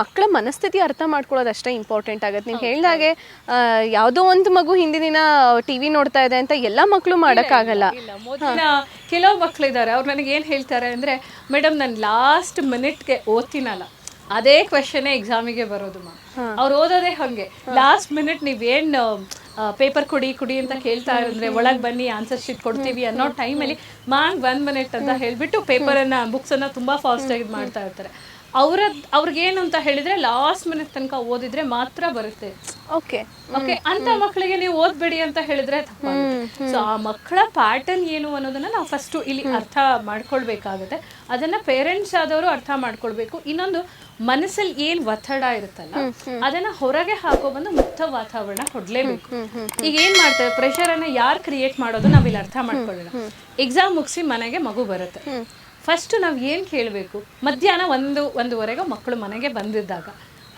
ಮಕ್ಕಳ ಮನಸ್ಥಿತಿ ಅರ್ಥ ಮಾಡ್ಕೊಳ್ಳೋದು ಅಷ್ಟೇ ಇಂಪಾರ್ಟೆಂಟ್ ಆಗುತ್ತೆ. ನೀವು ಹೇಳಿದಾಗೆ ಯಾವುದೋ ಒಂದು ಮಗು ಹಿಂದಿನ ದಿನ ಟಿ ವಿ ನೋಡ್ತಾ ಇದೆ ಅಂತ ಎಲ್ಲ ಮಕ್ಕಳು ಮಾಡೋಕ್ಕಾಗಲ್ಲ. ಕೆಲವು ಮಕ್ಕಳಿದ್ದಾರೆ ಅವ್ರು ನನಗೆ ಏನು ಹೇಳ್ತಾರೆ ಅಂದರೆ ಮೇಡಮ್ ನಾನು ಲಾಸ್ಟ್ ಮಿನಿಟ್ಗೆ ಓದ್ತೀನಲ್ಲ ಅದೇ ಕ್ವೆಶನೇ ಎಕ್ಸಾಮಿಗೆ ಬರೋದು ಮಾ. ಅವ್ರು ಓದೋದೇ ಹಾಗೆ. ಲಾಸ್ಟ್ ಮಿನಿಟ್ ನೀವೇನು ಪೇಪರ್ ಕೊಡಿ ಕುಡಿ ಅಂತ ಕೇಳ್ತಾ ಇದ್ರೆ ಒಳಗೆ ಬನ್ನಿ ಆನ್ಸರ್ ಶೀಟ್ ಕೊಡ್ತೀವಿ ಅನ್ನೋ ಟೈಮಲ್ಲಿ ಮಾಂಗ್ ಒನ್ ಮಿನಿಟ್ ಅಂತ ಹೇಳಿಬಿಟ್ಟು ಪೇಪರನ್ನು ಬುಕ್ಸನ್ನು ತುಂಬ ಫಾಸ್ಟಾಗಿ ಮಾಡ್ತಾ ಇರ್ತಾರೆ. ಅವ್ರ ಅವ್ರಿಗೇನು ಅಂತ ಹೇಳಿದ್ರೆ ಲಾಸ್ಟ್ ಮಿನಿಟ್ ತನಕ ಓದಿದ್ರೆ ಮಾತ್ರ ಬರುತ್ತೆ. ಓಕೆ ಓಕೆ ಅಂತ ಮಕ್ಕಳಿಗೆ ನೀವು ಓದ್ಬೇಡಿ ಅಂತ ಹೇಳಿದ್ರೆ ಸೊ ಆ ಮಕ್ಕಳ ಪ್ಯಾಟರ್ನ್ ಏನು ಅನ್ನೋದನ್ನ ನಾವು ಫಸ್ಟ್ ಇಲ್ಲಿ ಅರ್ಥ ಮಾಡ್ಕೊಳ್ಬೇಕಾಗುತ್ತೆ. ಅದನ್ನ ಪೇರೆಂಟ್ಸ್ ಆದವರು ಅರ್ಥ ಮಾಡ್ಕೊಳ್ಬೇಕು. ಇನ್ನೊಂದು ಮನಸ್ಸಲ್ಲಿ ಏನ್ ಒತ್ತಡ ಇರುತ್ತಲ್ಲ ಅದನ್ನ ಹೊರಗೆ ಹಾಕೋ ಬಂದು ಮುಕ್ತ ವಾತಾವರಣ ಕೊಡ್ಲೇಬೇಕು. ಈಗ ಏನ್ ಮಾಡ್ತಾರೆ ಪ್ರೆಷರ್ ಅನ್ನ ಯಾರು ಕ್ರಿಯೇಟ್ ಮಾಡೋದು ನಾವಿಲ್ಲಿ ಅರ್ಥ ಮಾಡ್ಕೊಳ್ಳೋಣ. ಎಕ್ಸಾಮ್ ಮುಗಿಸಿ ಮನೆಗೆ ಮಗು ಬರುತ್ತೆ. ಫಸ್ಟ್ ನಾವು ಏನು ಕೇಳಬೇಕು? ಮಧ್ಯಾಹ್ನ ಒಂದು ಒಂದೂವರೆಗೆ ಮಕ್ಕಳು ಮನೆಗೆ ಬಂದಿದ್ದಾಗ.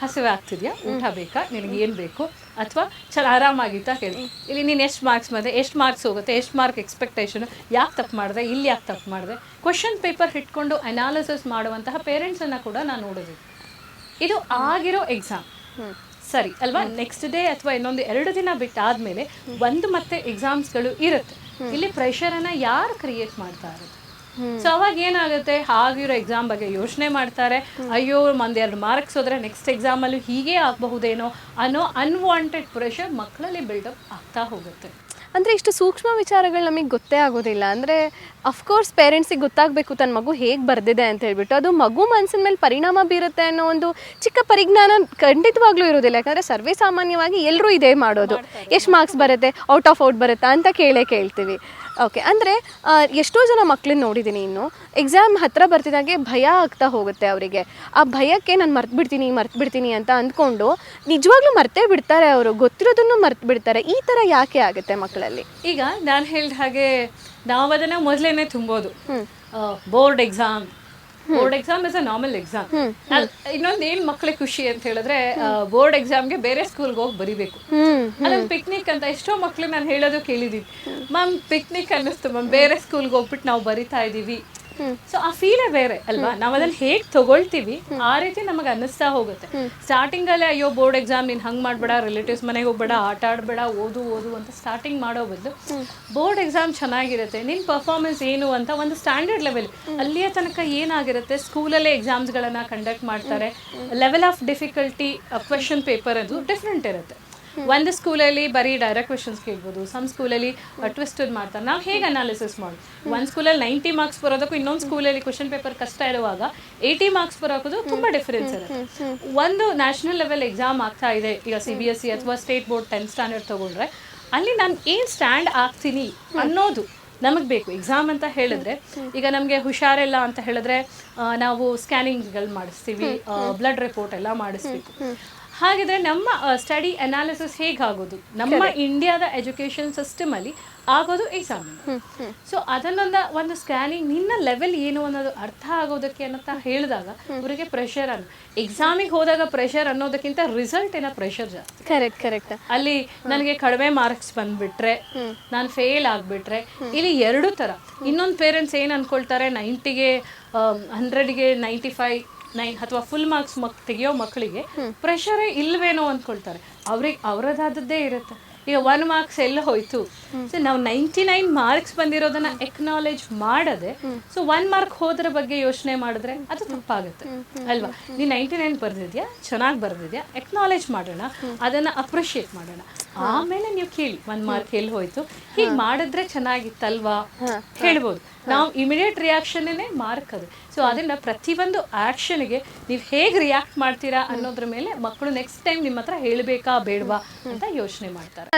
ಹಸಿವೆ ಆಗ್ತಿದೆಯಾ? ಊಟ ಬೇಕಾ? ನಿನಗೆ ಏನು ಬೇಕು? ಅಥವಾ ಚಲ ಆರಾಮಾಗಿತ್ತಾ ಹೇಳಿ. ಇಲ್ಲಿ ನೀನು ಎಷ್ಟು ಮಾರ್ಕ್ಸ್ ಮಾಡಿದೆ? ಎಷ್ಟು ಮಾರ್ಕ್ಸ್ ಹೋಗುತ್ತೆ? ಎಷ್ಟು ಮಾರ್ಕ್ ಎಕ್ಸ್ಪೆಕ್ಟೇಷನ್ ಯಾಕೆ ತಪ್ಪು ಮಾಡಿದೆ? ಇಲ್ಲಿ ಯಾಕೆ ತಪ್ಪು ಮಾಡಿದೆ? ಕ್ವಶನ್ ಪೇಪರ್ ಇಟ್ಕೊಂಡು ಅನಾಲಿಸಿಸ್ ಮಾಡುವಂತಹ ಪೇರೆಂಟ್ಸನ್ನು ಕೂಡ ನಾನು ನೋಡಿದೆ. ಇದು ಆಗಿರೋ ಎಕ್ಸಾಮ್ ಸರಿ ಅಲ್ವಾ? ನೆಕ್ಸ್ಟ್ ಡೇ ಅಥವಾ ಇನ್ನೊಂದು ಎರಡು ದಿನ ಬಿಟ್ಟಾದ್ಮೇಲೆ ಒಂದು ಮತ್ತೆ ಎಕ್ಸಾಮ್ಸ್ಗಳು ಇರುತ್ತೆ. ಇಲ್ಲಿ ಪ್ರೆಷರನ್ನು ಯಾರು ಕ್ರಿಯೇಟ್ ಮಾಡ್ತಾ ಇರೋದು ಸೊ ಅವಾಗ ಏನಾಗುತ್ತೆ? ಆಗಿರೋ ಎಕ್ಸಾಮ್ ಬಗ್ಗೆ ಯೋಚನೆ ಮಾಡ್ತಾರೆ. ಅಯ್ಯೋ ಒಂದೆರಡು ಮಾರ್ಕ್ಸ್ ಹೋದ್ರೆ ನೆಕ್ಸ್ಟ್ ಎಕ್ಸಾಮಲ್ಲೂ ಹೀಗೆ ಆಗಬಹುದೇನೋ ಅನ್ನೋ ಅನ್ವಾಂಟೆಡ್ ಪ್ರೆಷರ್ ಮಕ್ಕಳಲ್ಲಿ ಬಿಲ್ಡಪ್ ಆಗ್ತಾ ಹೋಗುತ್ತೆ. ಅಂದರೆ ಇಷ್ಟು ಸೂಕ್ಷ್ಮ ವಿಚಾರಗಳು ನಮಗೆ ಗೊತ್ತೇ ಆಗೋದಿಲ್ಲ. ಅಂದರೆ ಅಫ್ಕೋರ್ಸ್ ಪೇರೆಂಟ್ಸಿಗೆ ಗೊತ್ತಾಗಬೇಕು ತನ್ನ ಮಗು ಹೇಗೆ ಬರೆದಿದೆ ಅಂತ ಹೇಳ್ಬಿಟ್ಟು ಅದು ಮಗು ಮನಸ್ಸಿನ ಮೇಲೆ ಪರಿಣಾಮ ಬೀರುತ್ತೆ ಅನ್ನೋ ಒಂದು ಚಿಕ್ಕ ಪರಿಜ್ಞಾನ ಖಂಡಿತವಾಗ್ಲೂ ಇರೋದಿಲ್ಲ. ಯಾಕಂದರೆ ಸರ್ವೇ ಸಾಮಾನ್ಯವಾಗಿ ಎಲ್ಲರೂ ಇದೇ ಮಾಡೋದು. ಎಷ್ಟು ಮಾರ್ಕ್ಸ್ ಬರುತ್ತೆ? ಔಟ್ ಆಫ್ ಔಟ್ ಬರುತ್ತಾ ಅಂತ ಕೇಳೇ ಕೇಳ್ತೀವಿ. ಓಕೆ ಅಂದರೆ ಎಷ್ಟೋ ಜನ ಮಕ್ಕಳನ್ನ ನೋಡಿದ್ದೀನಿ ಇನ್ನು. ಎಕ್ಸಾಮ್ ಹತ್ತಿರ ಬರ್ತಿದ್ದಾಗೆ ಭಯ ಆಗ್ತಾ ಹೋಗುತ್ತೆ ಅವರಿಗೆ. ಆ ಭಯಕ್ಕೆ ನಾನು ಮರ್ತು ಬಿಡ್ತೀನಿ ಮರ್ತು ಬಿಡ್ತೀನಿ ಅಂತ ಅಂದ್ಕೊಂಡು ನಿಜವಾಗ್ಲೂ ಮರ್ತೇ ಬಿಡ್ತಾರೆ ಅವರು. ಗೊತ್ತಿರೋದನ್ನು ಮರ್ತು ಬಿಡ್ತಾರೆ ಈ ಥರ ಯಾಕೆ ಆಗುತ್ತೆ ಮಕ್ಕಳಲ್ಲಿ? ಈಗ ನಾನು ಹೇಳಿದ ಹಾಗೆ ನಾವು ಅದನ್ನು ಮೊದಲೇನೆ ತುಂಬೋದು. Board exam board exam is a normal exam ಇನ್ನೊಂದ್ ಏನ್ ಮಕ್ಳಿಗೆ ಖುಷಿ ಅಂತ ಹೇಳಿದ್ರೆ ಬೋರ್ಡ್ ಎಕ್ಸಾಮ್ಗೆ ಬೇರೆ ಸ್ಕೂಲ್ಗೆ ಹೋಗಿ ಬರಿಬೇಕು. ಅದೊಂದು ಪಿಕ್ನಿಕ್ ಅಂತ ಎಷ್ಟೋ ಮಕ್ಳು ನಾನು ಹೇಳೋದು ಕೇಳಿದೀನಿ. ಮ್ಯಾಮ್ ಪಿಕ್ನಿಕ್ ಅನ್ನಿಸ್ತು. ಮ್ಯಾಮ್ ಬೇರೆ ಸ್ಕೂಲ್ಗೆ ಹೋಗ್ಬಿಟ್ಟು ನಾವು ಬರಿತಾ ಇದೀವಿ. ಸೊ ಆ ಫೀಲೇ ಬೇರೆ ಅಲ್ವಾ? ನಾವು ಅದನ್ನ ಹೇಗ್ ತಗೊಳ್ತೀವಿ ಆ ರೀತಿ ನಮಗೆ ಅನ್ನಿಸ್ತಾ ಹೋಗುತ್ತೆ. ಸ್ಟಾರ್ಟಿಂಗ್ ಅಲ್ಲೇ ಅಯ್ಯೋ ಬೋರ್ಡ್ ಎಕ್ಸಾಮ್ ನೀನ್ ಹಂಗ್ ಮಾಡ್ಬೇಡ ರಿಲೇಟಿವ್ಸ್ ಮನೆಗೆ ಹೋಗ್ಬೇಡ ಆಟ ಆಡ್ಬೇಡ ಓದು ಓದು ಅಂತ ಸ್ಟಾರ್ಟಿಂಗ್ ಮಾಡೋ ಬದಲು ಬೋರ್ಡ್ ಎಕ್ಸಾಮ್ ಚೆನ್ನಾಗಿರುತ್ತೆ ನಿನ್ ಪರ್ಫಾರ್ಮೆನ್ಸ್ ಏನು ಅಂತ ಒಂದು ಸ್ಟ್ಯಾಂಡರ್ಡ್ ಲೆವೆಲ್ ಅಲ್ಲಿಯ ತನಕ ಏನಾಗಿರುತ್ತೆ ಸ್ಕೂಲಲ್ಲೇ ಎಕ್ಸಾಮ್ಸ್ಗಳನ್ನ ಕಂಡಕ್ಟ್ ಮಾಡ್ತಾರೆ. Level of difficulty question paper ಅದು ಡಿಫ್ರೆಂಟ್ ಇರುತ್ತೆ. ಒಂದು ಸ್ಕೂಲಲ್ಲಿ ಬರೀ ಡೈರೆಕ್ಟ್ ಕ್ವೆಶನ್ಸ್ ಕೇಳ್ಬೋದು ಸಮ್ ಸ್ಕೂಲಲ್ಲಿ ಟ್ವಿಸ್ಟೆಡ್ ಮಾಡ್ತಾರೆ. ನಾವು ಹೇಗೆ ಅನಾಲಿಸಿಸ್ ಮಾಡಿ ಒಂದು ಸ್ಕೂಲಲ್ಲಿ ನೈಂಟಿ ಮಾರ್ಕ್ಸ್ ಬರೋದಕ್ಕೂ ಇನ್ನೊಂದು ಸ್ಕೂಲಲ್ಲಿ ಕ್ವೆಶನ್ ಪೇಪರ್ ಕಷ್ಟ ಇರುವಾಗ ಏಯ್ಟಿ ಮಾರ್ಕ್ಸ್ ಬರೋದು ತುಂಬ ಡಿಫರೆನ್ಸ್ ಇರುತ್ತೆ. ಒಂದು ನ್ಯಾಷನಲ್ ಲೆವೆಲ್ ಎಕ್ಸಾಮ್ ಆಗ್ತಾ ಇದೆ ಈಗ ಸಿ ಬಿ ಎಸ್ ಸಿ ಅಥವಾ ಸ್ಟೇಟ್ ಬೋರ್ಡ್ ಟೆಂತ್ ಸ್ಟ್ಯಾಂಡರ್ಡ್ ತಗೊಂಡ್ರೆ ಅಲ್ಲಿ ನಾನು ಏನು ಸ್ಟ್ಯಾಂಡ್ ಆಗ್ತೀನಿ ಅನ್ನೋದು ನಮಗೆ ಬೇಕು. ಎಕ್ಸಾಮ್ ಅಂತ ಹೇಳಿದ್ರೆ ಈಗ ನಮಗೆ ಹುಷಾರಿಲ್ಲ ಅಂತ ಹೇಳಿದ್ರೆ ನಾವು ಸ್ಕ್ಯಾನಿಂಗ್ಗಳು ಮಾಡಿಸ್ತೀವಿ ಬ್ಲಡ್ ರಿಪೋರ್ಟ್ ಎಲ್ಲ ಮಾಡಿಸ್ಬೇಕು. ಹಾಗಿದ್ರೆ ನಮ್ಮ ಸ್ಟಡಿ ಅನಾಲಿಸಿಸ್ ಹೇಗಾಗೋದು? ನಮ್ಮ ಇಂಡಿಯಾದ ಎಜುಕೇಶನ್ ಸಿಸ್ಟಮ್ ಅಲ್ಲಿ ಆಗೋದು ಎಕ್ಸಾಮ್ ಸೊ ಅದನ್ನೊಂದ ಒಂದು ಸ್ಕ್ಯಾನಿಂಗ್ ನಿನ್ನ ಲೆವೆಲ್ ಏನು ಅನ್ನೋದು ಅರ್ಥ ಆಗೋದಕ್ಕೆ ಅಂತ ಹೇಳಿದಾಗ ಅವರಿಗೆ ಪ್ರೆಷರ್ ಅನ್ನು ಎಕ್ಸಾಮಿಗೆ ಹೋದಾಗ ಪ್ರೆಷರ್ ಅನ್ನೋದಕ್ಕಿಂತ ರಿಸಲ್ಟ್ ಏನೋ ಪ್ರೆಷರ್ ಜಾಸ್ತಿ. ಕರೆಕ್ಟ್ ಕರೆಕ್ಟ್ ಅಲ್ಲಿ ನನಗೆ ಕಡಿಮೆ ಮಾರ್ಕ್ಸ್ ಬಂದ್ಬಿಟ್ರೆ ನಾನು ಫೇಲ್ ಆಗ್ಬಿಟ್ರೆ ಇಲ್ಲಿ ಎರಡು ತರ. ಇನ್ನೊಂದು ಪೇರೆಂಟ್ಸ್ ಏನು ಅನ್ಕೊಳ್ತಾರೆ ನೈಂಟಿಗೆ ಹಂಡ್ರೆಡ್ಗೆ ನೈಂಟಿ ಫೈವ್ ನೈನ್ ಅಥವಾ ಫುಲ್ ಮಾರ್ಕ್ಸ್ ಮಕ್ ತೆಗಿಯೋ ಮಕ್ಕಳಿಗೆ ಪ್ರೆಷರೇ ಇಲ್ವೇನೋ ಅಂದ್ಕೊಳ್ತಾರೆ ಅವ್ರಿಗೆ ಅವರದಾದದ್ದೇ ಇರುತ್ತೆ. ಈಗ ಒನ್ ಮಾರ್ಕ್ಸ್ ಎಲ್ಲ ಹೋಯ್ತು. ಸೊ ನಾವು ನೈಂಟಿ ನೈನ್ ಮಾರ್ಕ್ಸ್ ಬಂದಿರೋದನ್ನ ಎಕ್ನಾಲೇಜ್ ಮಾಡದೆ ಸೊ ಒನ್ ಮಾರ್ಕ್ ಹೋದ್ರ ಬಗ್ಗೆ ಯೋಚನೆ ಮಾಡಿದ್ರೆ ಅದು ತಪ್ಪಾಗುತ್ತೆ. ಅಲ್ವಾ? ನೀ ನೈಂಟಿ ನೈನ್ ಬರ್ದಿದ್ಯಾ? ಚೆನ್ನಾಗಿ ಬರ್ದಿದ್ಯಾ? ಎಕ್ನಾಲೇಜ್ ಮಾಡೋಣ. ಅದನ್ನ ಅಪ್ರಿಷಿಯೇಟ್ ಮಾಡೋಣ. ಆಮೇಲೆ ನೀವು ಕೇಳಿ ಒಂದ್ ಮಾರ್ಕ್ ಎಲ್ಲಿ ಹೋಯ್ತು ಹೀಗೆ ಮಾಡಿದ್ರೆ ಚೆನ್ನಾಗಿತ್ತಲ್ವಾ? ಹೇಳ್ಬೋದು. ನಾವು ಇಮಿಡಿಯೇಟ್ ರಿಯಾಕ್ಷನ್ನೇ ಮಾರ್ಕ್ ಅದು. ಸೊ ಅದನ್ನ ಪ್ರತಿಯೊಂದು ಆಕ್ಷನ್ಗೆ ನೀವು ಹೇಗೆ ರಿಯಾಕ್ಟ್ ಮಾಡ್ತೀರಾ ಅನ್ನೋದ್ರ ಮೇಲೆ ಮಕ್ಕಳು ನೆಕ್ಸ್ಟ್ ಟೈಮ್ ನಿಮ್ಮ ಹತ್ರ ಹೇಳಬೇಕಾ ಬೇಡವಾ ಅಂತ ಯೋಚನೆ ಮಾಡ್ತಾರೆ.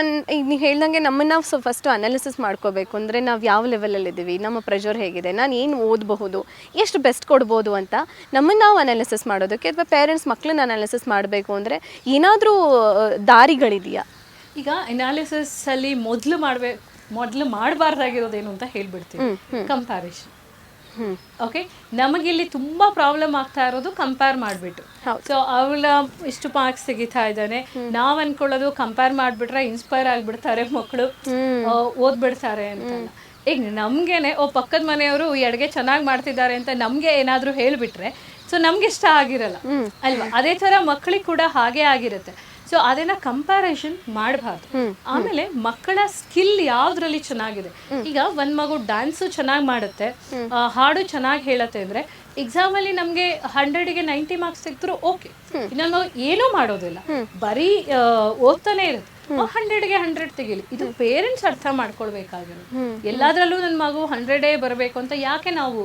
ನೀವು ಹೇಳ್ದಂಗೆ ನಮ್ಮನ್ನ ನಾವು ಫಸ್ಟು ಅನಾಲಿಸಿಸ್ ಮಾಡ್ಕೋಬೇಕು. ಅಂದ್ರೆ ನಾವು ಯಾವ ಲೆವೆಲಲ್ಲಿ ಇದ್ದೀವಿ ನಮ್ಮ ಪ್ರೆಷರ್ ಹೇಗಿದೆ ನಾನು ಏನು ಓದಬಹುದು ಎಷ್ಟು ಬೆಸ್ಟ್ ಕೊಡ್ಬೋದು ಅಂತ ನಮ್ಮನ್ನ ನಾವು ಅನಾಲಿಸಿಸ್ ಮಾಡೋದಕ್ಕೆ ಅಥವಾ ಪೇರೆಂಟ್ಸ್ ಮಕ್ಕಳನ್ನ ಅನಾಲಿಸಿಸ್ ಮಾಡಬೇಕು ಅಂದ್ರೆ ಏನಾದರೂ ದಾರಿಗಳಿದೆಯಾ? ಈಗ ಅನಾಲಿಸಿಸ್ ಅಲ್ಲಿ ಮೊದಲು ಮಾಡ್ಬೇಕು ಮೊದಲು ಮಾಡಬಾರ್ದಾಗಿರೋದೇನು ಅಂತ ಹೇಳ್ಬಿಡ್ತೀವಿ ಕಂಪ್ಯಾರಿಷನ್ ಓಕೆ ಓಕೆ ನಮಗಿಲ್ಲಿ ತುಂಬ ಪ್ರಾಬ್ಲಮ್ ಆಗ್ತಾ ಇರೋದು ಕಂಪೇರ್ ಮಾಡಿಬಿಟ್ಟು. ಸೊ ಅವಳ ಇಷ್ಟು ಮಾರ್ಕ್ಸ್ ತೆಗಿತಾ ಇದ್ದಾನೆ. ನಾವ್ ಅನ್ಕೊಳ್ಳೋದು ಕಂಪೇರ್ ಮಾಡಿಬಿಟ್ರೆ ಇನ್ಸ್ಪೈರ್ ಆಗಿಬಿಡ್ತಾರೆ ಮಕ್ಕಳು. ಓದ್ಬಿಡ್ತಾರೆ ಅಂತ ಈಗ ನಮ್ಗೆನೆ ಓ ಪಕ್ಕದ ಮನೆಯವರು ಈ ಅಡುಗೆ ಚೆನ್ನಾಗಿ ಮಾಡ್ತಿದ್ದಾರೆ ಅಂತ ನಮ್ಗೆ ಏನಾದ್ರೂ ಹೇಳಿಬಿಟ್ರೆ ಸೊ ನಮ್ಗೆ ಇಷ್ಟ ಆಗಿರಲ್ಲ. ಅಲ್ವಾ? ಅದೇ ಥರ ಮಕ್ಕಳಿಗೆ ಕೂಡ ಹಾಗೆ ಆಗಿರುತ್ತೆ. ಸೊ ಅದನ್ನ ಕಂಪ್ಯಾರಿಸನ್ ಮಾಡಬಾರ್ದು. ಆಮೇಲೆ ಮಕ್ಕಳ ಸ್ಕಿಲ್ ಯಾವ್ದ್ರಲ್ಲಿ ಚೆನ್ನಾಗಿದೆ? ಈಗ ಒಂದ್ ಮಗು ಡ್ಯಾನ್ಸು ಚೆನ್ನಾಗಿ ಮಾಡುತ್ತೆ ಹಾಡು ಚೆನ್ನಾಗಿ ಹೇಳತ್ತೆ ಅಂದ್ರೆ ಎಕ್ಸಾಮ್ ಅಲ್ಲಿ ನಮ್ಗೆ ಹಂಡ್ರೆಡ್ಗೆ ನೈಂಟಿ ಮಾರ್ಕ್ಸ್ ತೆಗೆದ್ರು ಓಕೆ ಇನ್ನೊಂದು ಏನೂ ಮಾಡೋದಿಲ್ಲ. ಬರೀ ಓದ್ತಾನೆ ಇರುತ್ತೆ. ಹಂಡ್ರೆಡ್ಗೆ ಹಂಡ್ರೆಡ್ ತೆಗೀಲಿ. ಇದು ಪೇರೆಂಟ್ಸ್ ಅರ್ಥ ಮಾಡ್ಕೊಳ್ಬೇಕಾಗಿರೋದು. ಎಲ್ಲಾದ್ರಲ್ಲೂ ನನ್ನ ಮಗು ಹಂಡ್ರೆಡೇ ಬರಬೇಕು ಅಂತ ಯಾಕೆ ನಾವು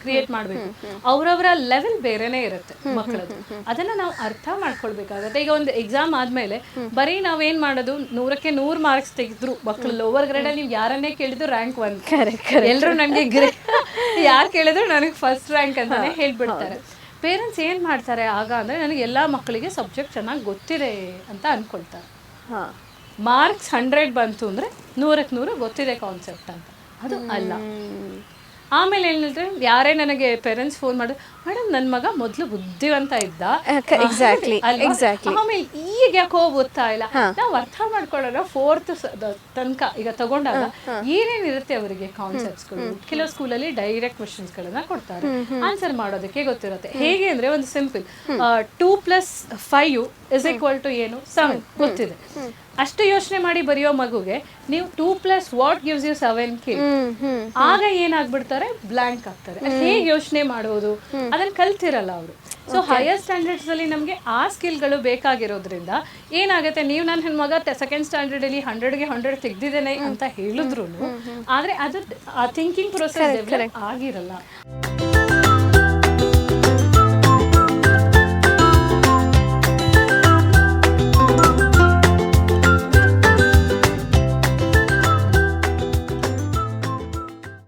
ಕ್ರಿಯೇಟ್ ಮಾಡಬೇಕು. ಅವರವರ ಲೆವೆಲ್ ಬೇರೆನೇ ಇರುತ್ತೆ ಮಕ್ಕಳದ್ದು ಅದನ್ನ ನಾವು ಅರ್ಥ ಮಾಡ್ಕೊಳ್ಬೇಕಾಗತ್ತೆ. ಈಗ ಒಂದು ಎಕ್ಸಾಮ್ ಆದ್ಮೇಲೆ ಬರೀ ನಾವೇನ್ ಮಾಡೋದು? ನೂರಕ್ಕೆ ನೂರ್ ಮಾರ್ಕ್ಸ್ ತೆಗೆದ್ರು ಮಕ್ಕಳು ಲೋವರ್ ಗ್ರೇಡ್ ಅಲ್ಲಿ ನೀವು ಯಾರನ್ನೇ ಕೇಳಿದ್ರು ರ್ಯಾಂಕ್ ಒನ್ ಎಲ್ರು ನನಗೆ ಗ್ರೇ ಯಾರು ಕೇಳಿದ್ರು ನನಗೆ ಫಸ್ಟ್ ರ್ಯಾಂಕ್ ಅಂತಾನೆ ಹೇಳ್ಬಿಡ್ತಾರೆ. ಪೇರೆಂಟ್ಸ್ ಏನ್ ಮಾಡ್ತಾರೆ ಆಗ ಅಂದ್ರೆ ನನಗೆ ಎಲ್ಲಾ ಮಕ್ಕಳಿಗೆ ಸಬ್ಜೆಕ್ಟ್ ಚೆನ್ನಾಗಿ ಗೊತ್ತಿದೆ ಅಂತ ಅನ್ಕೊಳ್ತಾರೆ. ಹಾ. ಮಾರ್ಕ್ಸ್ ಹಂಡ್ರೆಡ್ ಬಂತು ಅಂದ್ರೆ ನೂರಕ್ಕೆ ನೂರು ಗೊತ್ತಿದೆ ಕಾನ್ಸೆಪ್ಟ್ ಅಂತ. ಅದು ಅಲ್ಲ. ಆಮೇಲೆ ಏನಂದ್ರೆ ಯಾರೇ ನನಗೆ ಪೇರೆಂಟ್ಸ್ ಫೋನ್ ಮಾಡಿದ್ರು ಮೇಡಮ್ ನನ್ನ ಮಗ ಮೊದಲು ಬುದ್ಧಿವಂತ ಇದ್ದ. Exactly exactly. ಆಮೇಲೆ ಈಗ ಯಾಕೋ ಓದ್ತಾ ಇಲ್ಲ. ನಾವು ಅರ್ಥ ಮಾಡ್ಕೊಳ್ಳೋಣ ಫೋರ್ತ್ ತನಕ ಈಗ ತಗೊಂಡಾಗ ಏನೇನಿರುತ್ತೆ ಅವರಿಗೆ ಕಾನ್ಸೆಪ್ಟ್ಸ್ಗಳು ಕೆಲವು ಸ್ಕೂಲಲ್ಲಿ ಡೈರೆಕ್ಟ್ ಕ್ವಶನ್ಸ್ ಗಳನ್ನ ಕೊಡ್ತಾರೆ ಆನ್ಸರ್ ಮಾಡೋದಕ್ಕೆ ಗೊತ್ತಿರುತ್ತೆ. ಹೇಗೆ ಅಂದ್ರೆ ಒಂದು simple two plus five is equal to ಏನು? ಸೆವೆನ್ ಗೊತ್ತಿದೆ. ಅಷ್ಟು ಯೋಚನೆ ಮಾಡಿ ಬರೆಯೋ ಮಗುಗೆ ನೀವು two plus what gives you seven K? ಆಗ ಏನಾಗ್ಬಿಡ್ತಾರೆ? ಬ್ಲಾಂಕ್ ಆಗ್ತಾರೆ. ಹೇಗೆ ಯೋಚನೆ ಮಾಡೋದು ಅದನ್ನ ಕಲ್ತಿರಲ್ಲ ಅವರು. ಸೊ ಹೈಯರ್ ಸ್ಟ್ಯಾಂಡರ್ಡ್ಸ್ ಅಲ್ಲಿ ನಮಗೆ ಆ ಸ್ಕಿಲ್ಗಳು ಬೇಕಾಗಿರೋದ್ರಿಂದ ಏನಾಗುತ್ತೆ? ನೀವು ನನ್ನ ಹೆಣ್ಮಗ ಸೆಕೆಂಡ್ ಸ್ಟ್ಯಾಂಡರ್ಡ್ ಅಲ್ಲಿ ಹಂಡ್ರೆಡ್ಗೆ ಹಂಡ್ರೆಡ್ ತೆಗ್ದಿದ್ದೇನೆ ಅಂತ ಹೇಳಿದ್ರು ಆದ್ರೆ ಅದು ಆ ಥಿಂಕಿಂಗ್ ಪ್ರೊಸೆಸ್ ಡೆವಲಪ್ ಆಗಿರಲ್ಲ.